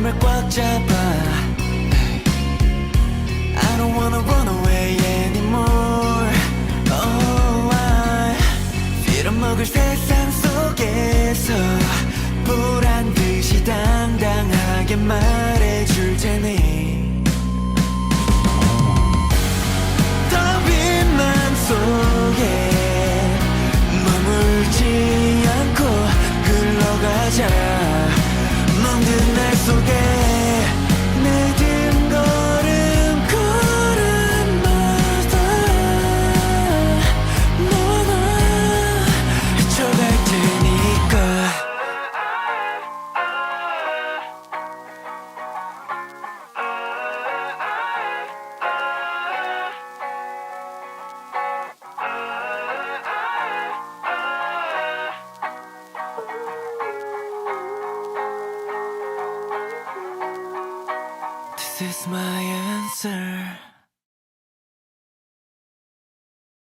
맘을 꽉 잡아 I don't wanna run away anymore Oh I 빌어먹을 세상 속에서 보란 듯이 당당하게 말 This is my answer